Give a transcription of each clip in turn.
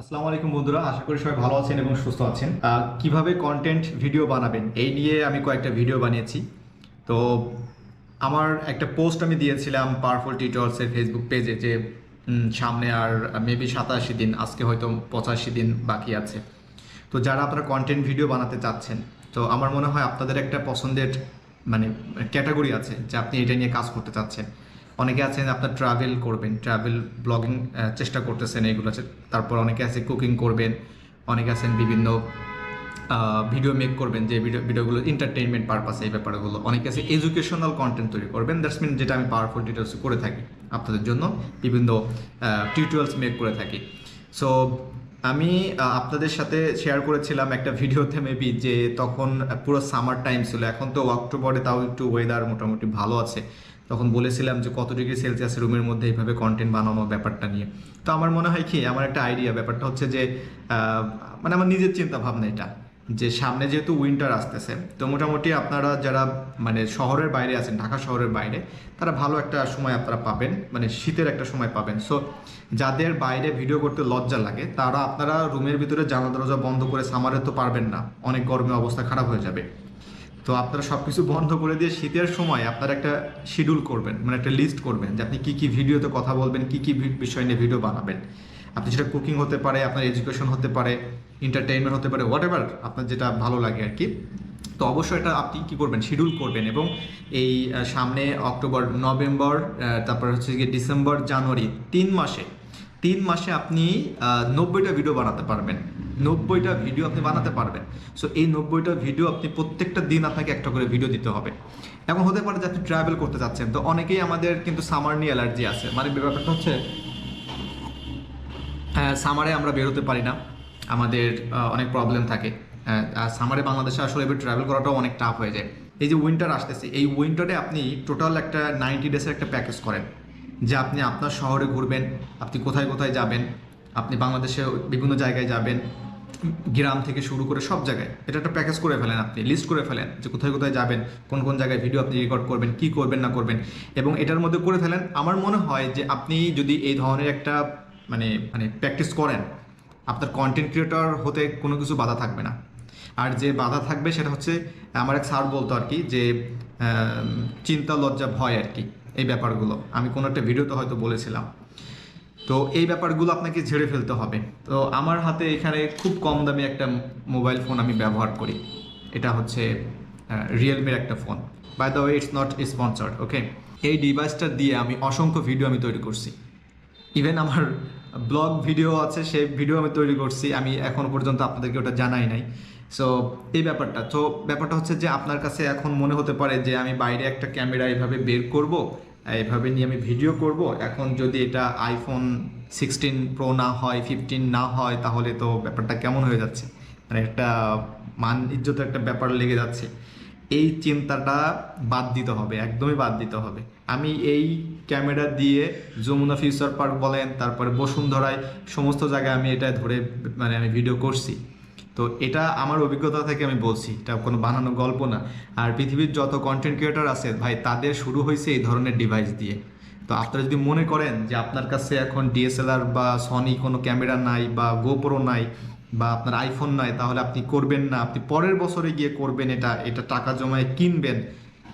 আসসালামু আলাইকুম বন্ধুরা, আশা করি সবাই ভালো আছেন এবং সুস্থ আছেন। কীভাবে কন্টেন্ট ভিডিও বানাবেন, এই নিয়ে আমি কয়েকটা ভিডিও বানিয়েছি। তো আমার একটা পোস্ট আমি দিয়েছিলাম পাওয়ারফুল টিউটোরিয়ালসের ফেসবুক পেজে যে সামনে আর মেবি সাতাশি দিন, আজকে হয়তো পঁচাশি দিন বাকি আছে। তো যারা আপনারা কন্টেন্ট ভিডিও বানাতে চাচ্ছেন, তো আমার মনে হয় আপনাদের একটা পছন্দের মানে ক্যাটাগরি আছে যে আপনি এটা নিয়ে কাজ করতে চাচ্ছেন। অনেকে আছেন, আপনার ট্রাভেল করবেন ট্রাভেল ব্লগিং চেষ্টা করতেছেন এগুলো আছে। তারপর অনেকে আছে কুকিং করবেন, অনেকে আছেন বিভিন্ন ভিডিও মেক করবেন, যে ভিডিও ভিডিওগুলো এন্টারটেনমেন্ট পারপাসে এই ব্যাপারগুলো। অনেকে আছে এডুকেশনাল কন্টেন্ট তৈরি করবেন দ্যাটস মিন যেটা আমি পাওয়ারফুল ডিটেলস করে থাকি আপনাদের জন্য, বিভিন্ন টিউটোরিয়ালস মেক করে থাকি। সো আমি আপনাদের সাথে শেয়ার করেছিলাম একটা ভিডিওতে মেবি যে তখন পুরো সামার টাইম ছিল, এখন তো অক্টোবরে তাও একটু ওয়েদার মোটামুটি ভালো আছে। তখন বলেছিলাম যে কত ডিগ্রি সেলসিয়াস রুমের মধ্যে এইভাবে কন্টেন্ট বানানো ব্যাপারটা নিয়ে। তো আমার মনে হয় কি, আমার একটা আইডিয়া ব্যাপারটা হচ্ছে যে মানে আমার নিজের চিন্তা ভাবনা এটা, যে সামনে যেহেতু উইন্টার আসতেছে, তো মোটামুটি আপনারা যারা মানে শহরের বাইরে আছেন, ঢাকা শহরের বাইরে, তারা ভালো একটা সময় আপনারা পাবেন মানে শীতের একটা সময় পাবেন। সো যাদের বাইরে ভিডিও করতে লজ্জা লাগে, তারা আপনারা রুমের ভিতরে জানা দরজা বন্ধ করে সামারে তো পারবেন না, অনেক গরমে অবস্থা খারাপ হয়ে যাবে। তো আপনারা সব কিছু বন্ধ করে দিয়ে শীতের সময় আপনারা একটা শিডিউল করবেন মানে একটা লিস্ট করবেন যে আপনি কী কী ভিডিওতে কথা বলবেন, কী কী বিষয় নিয়ে ভিডিও বানাবেন। আপনি সেটা কুকিং হতে পারে, আপনার এডুকেশন হতে পারে এন্টারটেইনমেন্ট হতে পারে হোয়াট এভার আপনার যেটা ভালো লাগে আর কি। তো অবশ্যই এটা আপনি কি করবেন শিডিউল করবেন এবং এই সামনে অক্টোবর, নভেম্বর তারপর হচ্ছে গিয়ে ডিসেম্বর, জানুয়ারি, তিন মাসে তিন মাসে আপনি নব্বইটা ভিডিও বানাতে পারবেন। নব্বইটা ভিডিও আপনি বানাতে পারবেন। সো এই নব্বইটা ভিডিও আপনি প্রত্যেকটা দিন আপনাকে একটা করে ভিডিও দিতে হবে। এখন হতে পারে যে আপনি ট্রাভেল করতে চাচ্ছেন তো অনেকেই আমাদের কিন্তু সামার নিয়ে অ্যালার্জি আছে। মানে ব্যাপারটা হচ্ছে সামারে আমরা বেরোতে পারি না। আমাদের অনেক প্রবলেম থাকে। আর সামারে বাংলাদেশে আসলে এবার ট্রাভেল করাটাও অনেক টাফ হয়ে যায়। এই যে উইন্টার আসতেছে, এই উইন্টারে আপনি টোটাল একটা নাইনটি ডেজের একটা প্যাকেজ করেন। যে আপনি আপনার শহরে ঘুরবেন, আপনি কোথায় কোথায় যাবেন আপনি বাংলাদেশে বিভিন্ন জায়গায় যাবেন, গ্রাম থেকে শুরু করে সব জায়গায়। এটা একটা প্যাকেজ করে ফেলেন আপনি লিস্ট করে ফেলেন যে কোথায় কোথায় যাবেন, কোন কোন জায়গায় ভিডিও আপনি রেকর্ড করবেন, কি করবেন, না করবেন। এবং এটার মধ্যে করে ফেলেন, আমার মনে হয় যে আপনি যদি এই ধরনের একটা মানে মানে প্র্যাকটিস করেন, আপনার কন্টেন্ট ক্রিয়েটর হতে কোনো কিছু বাধা থাকবে না। আর যে বাধা থাকবে সেটা হচ্ছে, আমার এক স্যার বলতো আর কি যে চিন্তা, লজ্জা, ভয় আর কি, এই ব্যাপারগুলো। আমি কোনো একটা ভিডিওতে হয়তো বলেছিলাম। তো এই ব্যাপারগুলো আপনাকে ঝেড়ে ফেলতে হবে। তো আমার হাতে এখানে খুব কম দামি একটা মোবাইল ফোন আমি ব্যবহার করি। এটা হচ্ছে রিয়েলমির একটা phone. By the way it's not sponsored okay এই ডিভাইসটা দিয়ে আমি অসংখ্য ভিডিও আমি তৈরি করছি। ইভেন আমার ব্লগ ভিডিও আছে, সেই ভিডিও আমি তৈরি করছি। আমি এখনও পর্যন্ত আপনাদেরকে ওটা জানাই নাই। সো এই ব্যাপারটা। তো ব্যাপারটা হচ্ছে যে আপনার কাছে এখন মনে হতে পারে যে আমি বাইরে একটা ক্যামেরা এভাবে বের করব এভাবে নিয়ে আমি ভিডিও করব। এখন যদি এটা আইফোন সিক্সটিন প্রো না হয় ফিফটিন না হয়, তাহলে তো ব্যাপারটা কেমন হয়ে যাচ্ছে? মানে একটা মান ইজ্জতের একটা ব্যাপার লেগে যাচ্ছে। এই চিন্তাটা বাদ দিতে হবে, একদমই বাদ দিতে হবে। আমি এই ক্যামেরা দিয়ে যমুনা ফিউচার পার্ক বলেন, তারপরে বসুন্ধরায়, সমস্ত জায়গায় আমি এটা ধরে মানে আমি ভিডিও করছি। তো এটা আমার অভিজ্ঞতা থেকে আমি বলছি, এটা কোনো বানানো গল্প না। আর পৃথিবীর যত কন্টেন্ট ক্রিয়েটর আছে, ভাই, তাদের শুরু হয়েছে এই ধরনের ডিভাইস দিয়ে। তো আপনারা যদি মনে করেন যে আপনার কাছে এখন ডিএসএলআর বা সনি কোনো ক্যামেরা নাই বা গোপ্রো নাই বা আপনার আইফোন নাই, তাহলে আপনি করবেন না। আপনি পরের বছরে গিয়ে করবেন এটা এটা টাকা জমায় কিনবেন।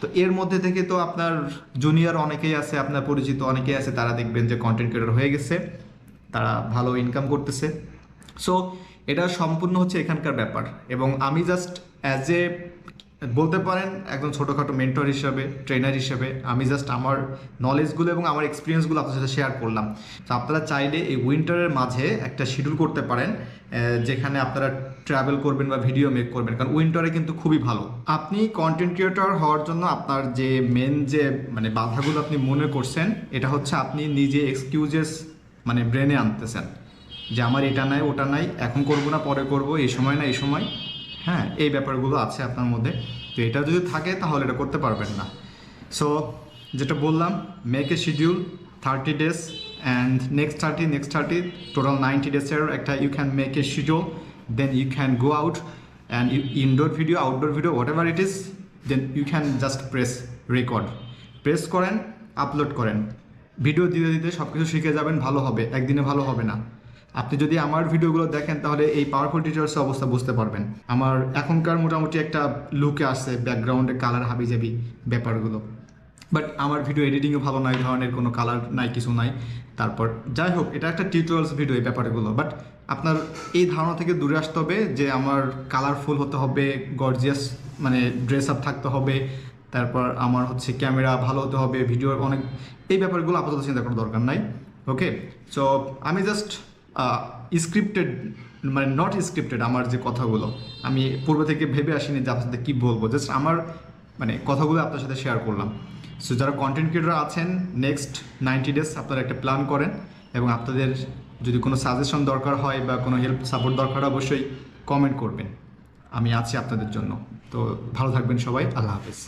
তো এর মধ্যে থেকে তো আপনার জুনিয়র অনেকেই আছে, আপনার পরিচিত অনেকেই আছে, তারা দেখবেন যে কন্টেন্ট ক্রিয়েটর হয়ে গেছে, তারা ভালো ইনকাম করতেছে। সো এটা সম্পূর্ণ হচ্ছে এখানকার ব্যাপার। এবং আমি জাস্ট অ্যাজ এ বলতে পারেন একজন ছোটোখাটো মেন্টর হিসেবে ট্রেনার হিসেবে, আমি জাস্ট আমার নলেজগুলো এবং আমার এক্সপিরিয়েন্সগুলো আপনার সাথে শেয়ার করলাম। তো আপনারা চাইলে এই উইন্টারের মাঝে একটা শিডিউল করতে পারেন যেখানে আপনারা ট্রাভেল করবেন বা ভিডিও মেক করবেন। কারণ উইন্টারে কিন্তু খুবই ভালো। আপনি কন্টেন্ট ক্রিয়েটর হওয়ার জন্য আপনার যে মেন যে মানে বাধাগুলো আপনি মনে করছেন, এটা হচ্ছে আপনি নিজে এক্সকিউজেস মানে ব্রেনে আনতেছেন। যে আমার এটা নাই, ওটা নাই, এখন করব না, পরে করব, এই সময় না, এই সময়। হ্যাঁ এই ব্যাপারগুলো আছে আপনার মধ্যে। তো এটা যদি থাকে, তাহলে এটা করতে পারবেন না। সো যেটা বললাম make a schedule thirty days and next thirty next thirty total ninety ডেজের একটা you can make a schedule then you can go out and indoor video outdoor video whatever it is then you can just press record press করেন upload করেন। Video দিতে দিতে সব কিছু শিখে যাবেন, ভালো হবে, একদিনে ভালো হবে না। আপনি যদি আমার ভিডিওগুলো দেখেন, তাহলে এই পাওয়ারফুল টিচার্সের অবস্থা বুঝতে পারবেন। আমার এখনকার মোটামুটি একটা লুকে আসছে ব্যাকগ্রাউন্ডে কালার হাবি হাবিজাবি ব্যাপারগুলো। বাট আমার ভিডিও এডিটিংও ভালো নাই ধরনের কোনো কালার নাই, কিছু নাই। তারপর যাই হোক, এটা একটা টিউটোরিয়ালস ভিডিও এই ব্যাপারগুলো। বাট আপনার এই ধারণা থেকে দূরে আসতে হবে যে আমার কালারফুল হতে হবে গর্জিয়াস মানে ড্রেস আপ থাকতে হবে। তারপর আমার হচ্ছে ক্যামেরা ভালো হতে হবে ভিডিওর অনেক এই ব্যাপারগুলো আপাতত চিন্তা করার দরকার নাই। ওকে সো আমি জাস্ট স্ক্রিপ্টেড মানে নট স্ক্রিপ্টেড আমার যে কথাগুলো, আমি পূর্ব থেকে ভেবে আসিনি যে আপনার সাথে কী বলব জাস্ট আমার মানে কথাগুলো আপনার সাথে শেয়ার করলাম। সো যারা কন্টেন্ট ক্রিয়েটর আছেন নেক্সট নাইনটি ডেজ আপনারা একটা প্ল্যান করেন এবং আপনাদের যদি কোনো সাজেশন দরকার হয় বা কোনো হেল্প সাপোর্ট দরকার অবশ্যই কমেন্ট করবেন। আমি আছি আপনাদের জন্য। তো ভালো থাকবেন সবাই, আল্লাহ হাফেজ।